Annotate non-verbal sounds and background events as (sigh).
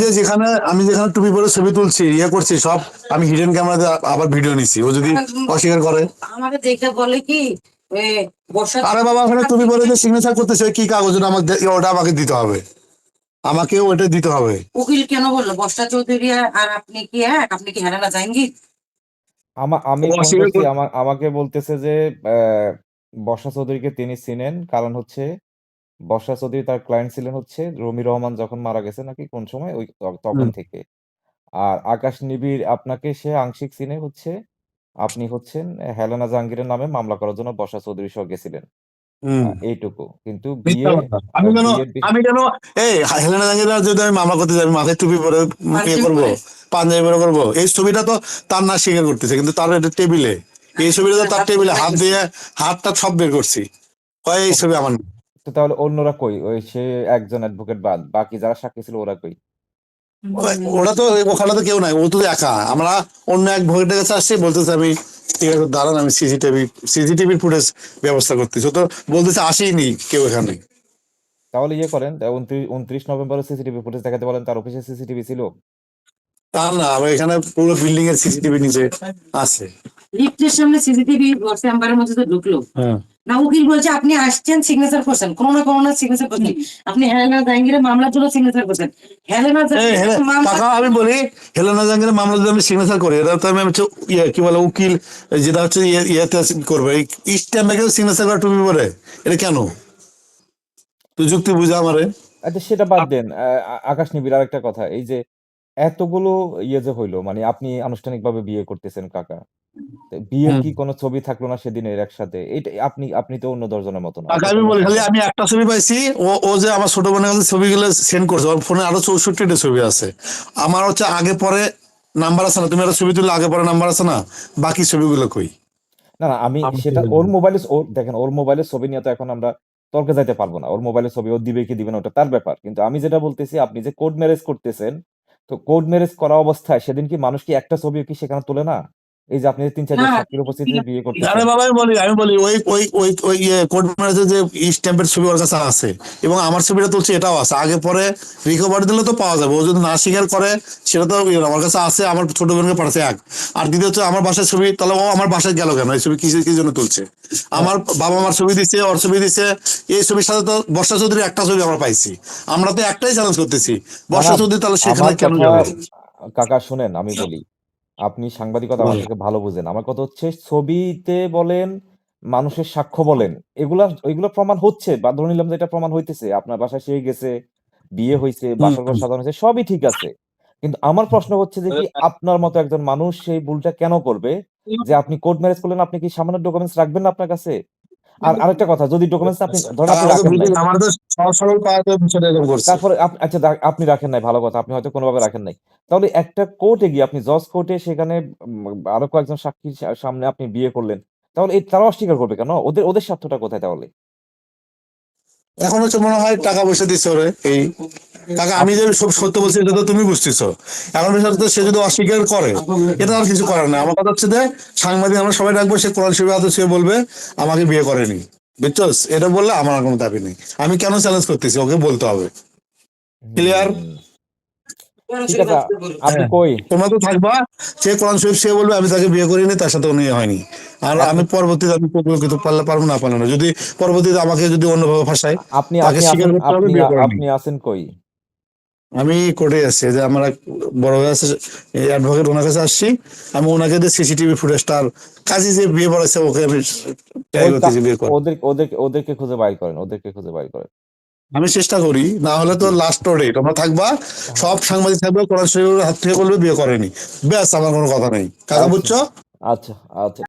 যে যেখানে আমি যেখানে টুপি পরে ছবি তুলছি ইয়ে করছি সব আমি হিডেন ক্যামেরাতে আবার ভিডিও নিছি। ও যদি অস্বীকার করে। আমাকে দেখে বলে কি আরে বাবা ওখানে টুপি পরে যে সিগনেচার করতেছে কি কাগজ? ওটা আমাকে ওটা আমাকে দিতে হবে। আমাকেও ওটা দিতে হবে। উকিল কেন বলল? বর্ষা চৌধুরী আর আপনি কি এক? আপনি কি হারানা যায়নি আমা আমি আমাকে বলতেছে যে আহ, বর্ষা চৌধুরীকে তিনি চিনেন। কারণ হচ্ছে বর্ষা চৌধুরী তার ক্লায়েন্ট ছিলেন হচ্ছে রমি রহমান যখন মারা গেছে নাকি কোন সময় ওই ত- তখন হুম। থেকে আর আকাশ নিবিড় আপনাকে সে আংশিক চিনে হচ্ছে আপনি হচ্ছেন হেলেনা জাহাঙ্গীরের নামে মামলা করার জন্য বর্ষা চৌধুরী সহ গেছিলেন হুম এইটুকু কিন্তু মিথ্যা বিয়ে কথা। আমি কেন বিয়ের বিষয় আমি কেন এই হেলেনা জাহাঙ্গীর যদি আমি মামলা করতে যাই আমি মাথায় টুপি পরে ইয়ে করব। পাঞ্জাবি পরে করব এই ছবিটা তো তার না স্বীকার করতেছে কিন্তু তার এটা টেবিলে এই ছবিটা তো তার (laughs) টেবিলে হাত দিয়ে হাতটা সব বের করছি কয় এই ছবি আমার না। তো তাহলে অন্যরা কই? ওই সে একজন অ্যাডভোকেট বাদ বাকি যারা সাক্ষী ছিল ওরা কই? ওরা তো ওখানে তো কেউ নাই ও তো একা। আমরা অন্য এক ভোগের কাছে আসছি বলতেছে আমি ঠিক আছে দাঁড়ান আমি সিসিটিভি সিসিটিভির ফুটেজ ব্যবস্থা করতেছি। তো বলতেছে আসেইনি কেউ এখানে তাহলে ইয়ে করেন উনত্রিশ উনত্রিশ নভেম্বরে সিসিটিভি ফুটেজ দেখাতে বলেন তার অফিসে সিসিটিভি ছিল? তা না আমার এখানে পুরো বিল্ডিং এর সিসিটিভি নিচে আছে। লিফটের সামনে সিসিটিভি চেম্বারের মধ্যে তো ঢুকলো। হ্যাঁ। না উকিল বলছে আপনি আসছেন সিগনেচার করছেন কোনো না কোনো না সিগনেচার করছেন আপনি হেলেনা জাহাঙ্গীরের মামলার জন্য সিগনেচার করছেন হেলেনা কাকা আমি বলি হেলেনা জাহাঙ্গীরের মামলা যদি আমি সিগনেচার করি। এটা তো আমি হচ্ছে ইয়ে কি বলে উকিল যেটা হচ্ছে ইয়ে- ইয়েতে করবে। এই স্ট্যাম্পে কেউ সিগনেচার করে টুপি পরে এটা কেন? তুই যুক্তি বুঝা আমারে। আচ্ছা সেটা বাদ দেন। আকাশ নিবিড় আরেকটা কথা। এই যে এতগুলো ইয়ে যে হইল মানে আপনি আনুষ্ঠানিকভাবে বিয়ে করতেছেন কাকা। বিয়ের কি কোনো ছবি থাকল না সেদিনের একসাথে? এটা আপনি আপনি তো অন্য দশজনের মতো না আমি বলি খালি আমি একটা ছবি পাইছি ও ও যে আমার ছোট বোনের কাছে ছবিগুলো সেন্ড করছে ওর ফোনে আরও চৌষট্টিটা ছবি আছে। আমার হচ্ছে আগে পরে নাম্বার আছে না তুমি একটা ছবি তুললে আগে পরে নাম্বার আছে না বাকি ছবিগুলো কই? না না আমি সেটা ওর মোবাইলে ওর দেখেন ওর মোবাইলের ছবি নিয়ে তো এখন আমরা তর্কে যাইতে পারব না। ওর মোবাইলের ছবি ও দিবে কি দিবে না ওটা তার ব্যাপার। কিন্তু আমি যেটা বলতেছি আপনি যে কোড ম্যারেজ করতেছেন তো কোড ম্যারেজ করা অবস্থায় সেদিন কি মানুষ কি একটা ছবিও কি সেখানে তোলে না? এই যে আপনি তিন চারজন না, সাক্ষীর উপস্থিতিতে বিয়ে করতে আরে বাবা আমি বলি আমি বলি ওই ওই ওই ওই কোর্ট ম্যারেজে যে স্ট্যাম্পের ছবি ওর কাছে আছে এবং আমার ছবিটা তুলছে এটাও আছে। আগে পরে রিকভার দিলে তো পাওয়া যাবে। ও যদি না স্বীকার করে সেটা তো ইয়ে আমার কাছে আছে আমার ছোট বোনকে পাঠাচ্ছে এক আর দ্বিতীয় হচ্ছে আমার বাসার ছবি তাহলে ও আমার বাসায় গেল কেন? এই ছবি কি কি জন্য তুলছে? আমার বাবা আমার ছবি দিচ্ছে ওর ছবি দিচ্ছে এই ছবির সাথে তো বর্ষা চৌধুরীর একটা ছবি আমরা পাইছি। আমরা তো একটাই চ্যালেঞ্জ করতেছি। বর্ষা চৌধুরী তাহলে সেখানে কেন যাবে? কাকা শুনেন আমি বলি। আপনি সাংবাদিকতা আমার। থেকে ভালো বুঝেন। আমার কথা হচ্ছে ছবিতে বলেন মানুষের সাক্ষ্য বলেন এগুলা এগুলো প্রমাণ হচ্ছে বা ধরে নিলাম যে এটা প্রমাণ হইতেছে। আপনার বাসায় সে গেছে বিয়ে হয়েছে বাসর ঘর। সাজানো হয়েছে সবই ঠিক আছে। কিন্তু আমার প্রশ্ন হচ্ছে যে কি আপনার মতো একজন মানুষ সেই ভুলটা কেন করবে? যে আপনি কোর্ট ম্যারেজ করলেন আপনি কি সামান্য ডকুমেন্টস রাখবেন না আপনার কাছে? আর আরেকটা কথা যদি ডকুমেন্টস আপনি ধরেন আপনি রাখেন আমাদের সহজ সরল পাওয়া বিষয়টা এরকম করছে। তারপরে আচ্ছা আপনি রাখেন নাই ভালো কথা আপনি হয়তো কোনোভাবে রাখেন নাই। তাহলে একটা কোর্টে গিয়ে আপনি জজ কোর্টে সেখানে আরও কয়েকজন সাক্ষীর সামনে আপনি বিয়ে করলেন তাহলে এই তারা অস্বীকার করবে কেন? ওদের ওদের স্বার্থটা কোথায় তাহলে? এখন হচ্ছে মনে হয় টাকা পয়সা দিচ্ছে ওরে, এই কাকা, আমি যে সব সত্য বলছি, এটা তো তুমি বুঝতেছ। এখন সে যদি অস্বীকার করে, এটা আর কিছু করার না আমার কথা হচ্ছে যে, সাংবাদিক আমরা সবাই রাখব, সে কোরআন শিবের হাতে সে বলবে, আমাকে বিয়ে করেনি। বুঝছস এটা বললে আমার কোনো দাবি নেই। আমি কেন চ্যালেঞ্জ করতেছি? ওকে বলতে হবে। Clear? ঠিক আছে আপনি কই? তোমরা তো থাকবা সে কোরআন শরীফ সে বলবে আমি তাকে বিয়ে করিনি তার সাথে কোনো ইয়ে হয়নি। আর আমি পরবর্তীতে আমি পারলে পারব না পারলে না। যদি পরবর্তীতে আমাকে যদি অন্যভাবে ফাঁসায় আপনি তাকে আপনি স্বীকার আছেন করতে হবে বিয়ে করেনি। আপনি আছেন কই? আমি কোর্টে আসছি যে আমার এক বড় ভাই আছে অ্যাডভোকেট ওনার কাছে আসছি। আমি ওনাকে দিয়ে সিসিটিভি ফুটেজটার কাজে যে বিয়ে পড়াচ্ছে ওকে আমি। ওদের ওদের ওদেরকে খুঁজে বাইর করেন ওদেরকে খুঁজে বাইর করেন। আমি চেষ্টা করি, না হলে তো লাস্ট ওডে তোমরা থাকবা, সব সাংবাদিক থাকবে, কোরআন শরীফের হাত থেকে বলবে, বিয়ে করেনি। ব্যাস, আমার কোনো কথা নেই। কাকা বুঝছ? আচ্ছা আচ্ছা।